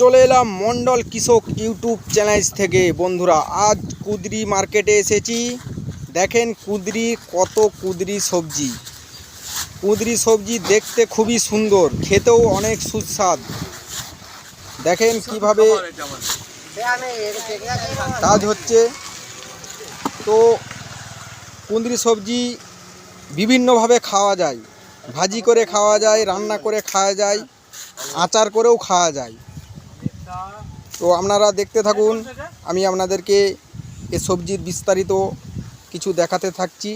চলে এলাম মন্ডল কৃষক ইউটিউব চ্যানেল থেকে। বন্ধুরা, আজ কুদরি মার্কেটে এসেছি। দেখেন কুদরি, কত কুদরি সবজি। কুদরি সবজি দেখতে খুবই সুন্দর, খেতেও অনেক সুস্বাদ। দেখেন কীভাবে কাজ হচ্ছে। তো কুঁদরি সবজি বিভিন্নভাবে খাওয়া যায়। ভাজি করে খাওয়া যায়, রান্না করে খাওয়া যায়, আচার করেও খাওয়া যায়। তো আপনারা দেখতে থাকুন, আমি আপনাদেরকে এ সবজির বিস্তারিত কিছু দেখাতে থাকছি।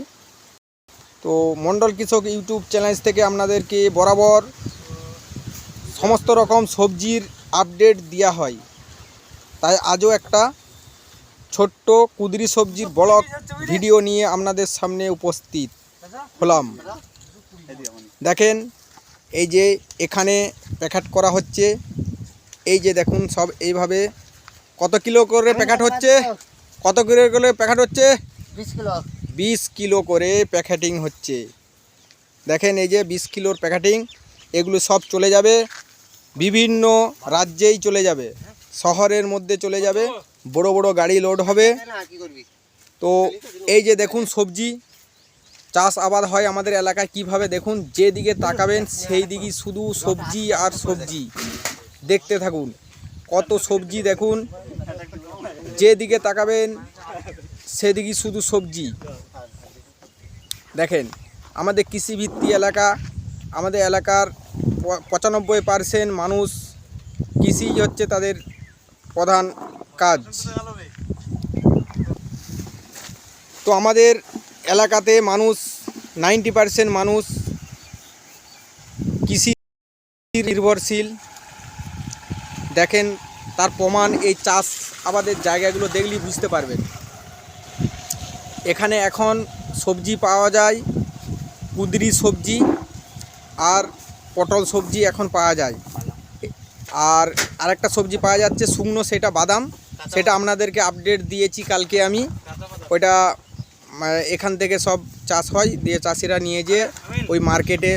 তো মণ্ডল কৃষক ইউটিউব চ্যানেল থেকে আপনাদেরকে বরাবর সমস্ত রকম সবজির আপডেট দেওয়া হয়। তাই আজও একটা ছোট্ট কুদরি সবজির ব্লগ ভিডিও নিয়ে আপনাদের সামনে উপস্থিত হলাম। দেখেন, এই যে এখানে প্যাকেট করা হচ্ছে। এই যে দেখুন সব এইভাবে কত কিলো করে প্যাকেট হচ্ছে? কত কিলো করে প্যাকেট হচ্ছে? বিশ কিলো। করে প্যাকেটিং হচ্ছে। দেখেন এই যে বিশ কিলোর প্যাকেটিং এগুলো সব চলে যাবে বিভিন্ন রাজ্যেই চলে যাবে। শহরের মধ্যে চলে যাবে বড় বড় গাড়ি লোড হবে। তো এই যে দেখুন সবজি চাষ আবাদ হয় আমাদের এলাকায় কীভাবে? দেখুন যেদিকে তাকাবেন সেই দিকে শুধু সবজি আর সবজি। দেখতে থাকুন। কত সবজি দেখুন। যেদিকে তাকাবেন সেদিকে শুধু সবজি। দেখেন, আমাদের কৃষিভিত্তিক এলাকা, আমাদের এলাকার পঁচানব্বই পার্সেন্ট মানুষ কৃষি হচ্ছে তাদের প্রধান কাজ। তো আমাদের এলাকাতে মানুষ, নাইনটি পার্সেন্ট মানুষ কৃষি নির্ভরশীল। দেখেন তার প্রমাণ এই চাষ আবাদের জায়গাগুলো দেখলেই বুঝতে পারবেন। এখানে এখন সবজি পাওয়া যায় কুদরি সবজি আর পটল সবজি এখন পাওয়া যায়। আর আরেকটা সবজি পাওয়া যাচ্ছে শুকনো সেটা বাদাম। সেটা আপনাদেরকে আপডেট দিয়েছি কালকে আমি। ওইটা এখান থেকে সব চাষ হয় দিয়ে চাষিরা নিয়ে যেয়ে ওই মার্কেটে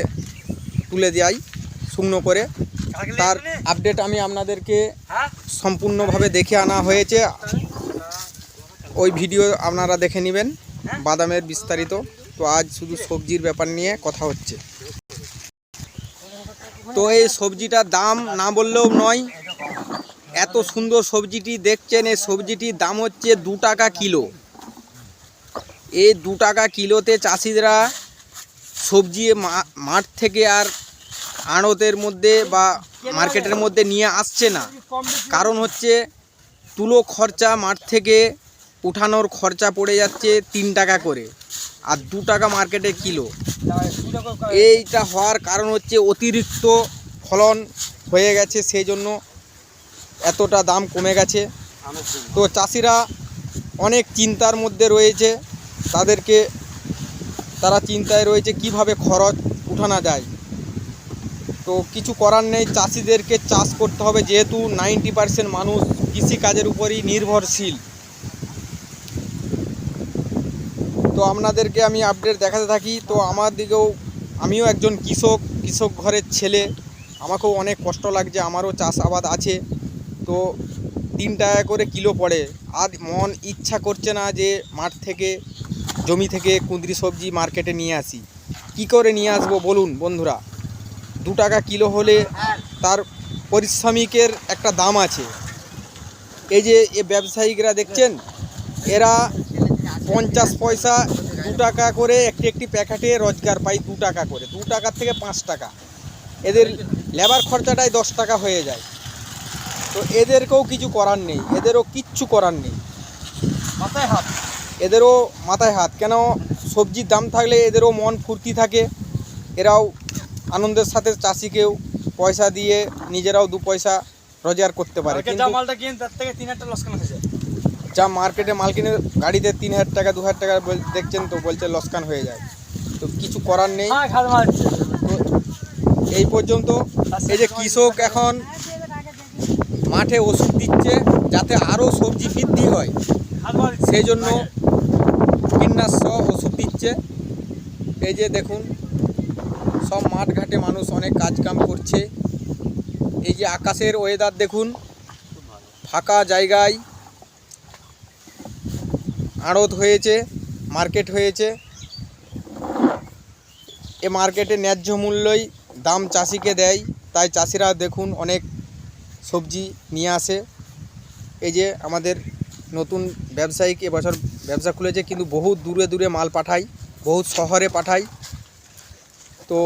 তুলে দেয় শুকনো করে। তার আপডেট আমি আপনাদেরকে সম্পূর্ণভাবে দেখে আনা হয়েছে। ওই ভিডিও আপনারা দেখে নেবেন বাদামের বিস্তারিত। তো আজ শুধু সবজির ব্যাপার নিয়ে কথা হচ্ছে। তো এই সবজিটার দাম না বললেও নয় এত সুন্দর সবজিটি দেখছেন এই সবজিটির দাম হচ্ছে দু টাকা কিলো। এই দু টাকা কিলোতে চাষিরা সবজি মাঠ থেকে আর আড়তের মধ্যে বা মার্কেটের মধ্যে নিয়ে আসছে না। কারণ হচ্ছে তুলো খরচা মাঠ থেকে উঠানোর খরচা পড়ে যাচ্ছে তিন টাকা করে আর দু টাকা মার্কেটে কিলো। এইটা হওয়ার কারণ হচ্ছে অতিরিক্ত ফলন হয়ে গেছে সেই জন্য এতটা দাম কমে গেছে। তো চাষিরা অনেক চিন্তার মধ্যে রয়েছে। তাদেরকে তারা চিন্তায় রয়েছে কীভাবে খরচ উঠানো যায়। তো কিছু করার নেই, চাষিদেরকে চাষ করতে হবে, যেহেতু নাইনটি পার্সেন্ট মানুষ কৃষিকাজের উপরই নির্ভরশীল। তো আপনাদেরকে আমি আপডেট দেখাতে থাকি, তো আমার দিকেও আমিও একজন কৃষক কৃষক ঘরের ছেলে। আমাকেও অনেক কষ্ট লাগছে, আমারও চাষ আবাদ আছে। তো তিন টাকা করে কিলো পড়ে। আর মন ইচ্ছা করছে না যে মাঠ থেকে, জমি থেকে কুঁদরি সবজি মার্কেটে নিয়ে আসি। কি করে নিয়ে আসব বলুন বন্ধুরা? দু টাকা কিলো হলে তার পরিশ্রমিকের একটা দাম আছে। এই যে এ ব্যবসায়িকরা দেখছেন এরা পঞ্চাশ পয়সা দু টাকা করে একটি একটি প্যাকেটে রোজগার পাই দু টাকা করে দু টাকার থেকে পাঁচ টাকা। এদের লেবার খরচাটাই দশ টাকা হয়ে যায়। তো এদেরকেও কিছু করার নেই এদেরও কিচ্ছু করার নেই। মাথায় হাত। এদেরও মাথায় হাত কেন সবজির দাম থাকলে এদেরও মন ফুর্তি থাকে এরাও আনন্দের সাথে চাষিকেও পয়সা দিয়ে নিজেরাও দু পয়সা রোজগার করতে পারে। কিন্তু মালটা কিনে তার থেকে তিন হাজার লসকান হয়েছে। যা মার্কেটে মাল কিনে গাড়িতে তিন হাজার টাকা দু হাজার টাকা দেখছেন তো বলছে লসকান হয়ে যায়। তো কিছু করার নেই। হ্যাঁ তো এই পর্যন্ত এই যে কৃষক এখন মাঠে ওষুধ দিচ্ছে যাতে আরও সবজি বৃদ্ধি হয় সেই জন্য কীটনাশক ওষুধ দিচ্ছে। এই যে দেখুন সব মাঠ ঘাটে মানুষ অনেক কাজ কাম করছে। এই যে আকাশের ওয়েদার দেখুন, ফাঁকা জায়গায় আড়ত হয়েছে মার্কেট হয়েছে। এ মার্কেটে ন্যায্য মূল্যই দাম চাষিকে দেয়, তাই চাষিরা দেখুন অনেক সবজি নিয়ে আসে। এই যে আমাদের নতুন ব্যবসায়িক এবছর ব্যবসা খুলেছে, কিন্তু বহু দূরে দূরে মাল পাঠায়, বহুত শহরে পাঠায়। তো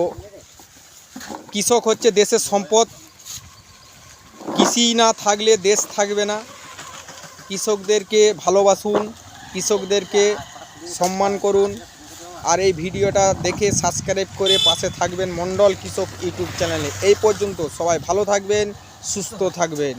কৃষক হচ্ছে দেশের সম্পদ। কৃষি না থাকলে দেশ থাকবে না। কৃষকদেরকে ভালোবাসুন, কৃষকদেরকে সম্মান করুন। আর এই ভিডিওটা দেখে সাবস্ক্রাইব করে পাশে থাকবেন মণ্ডল কৃষক ইউটিউব চ্যানেলে। এই পর্যন্ত সবাই ভালো থাকবেন, সুস্থ থাকবেন।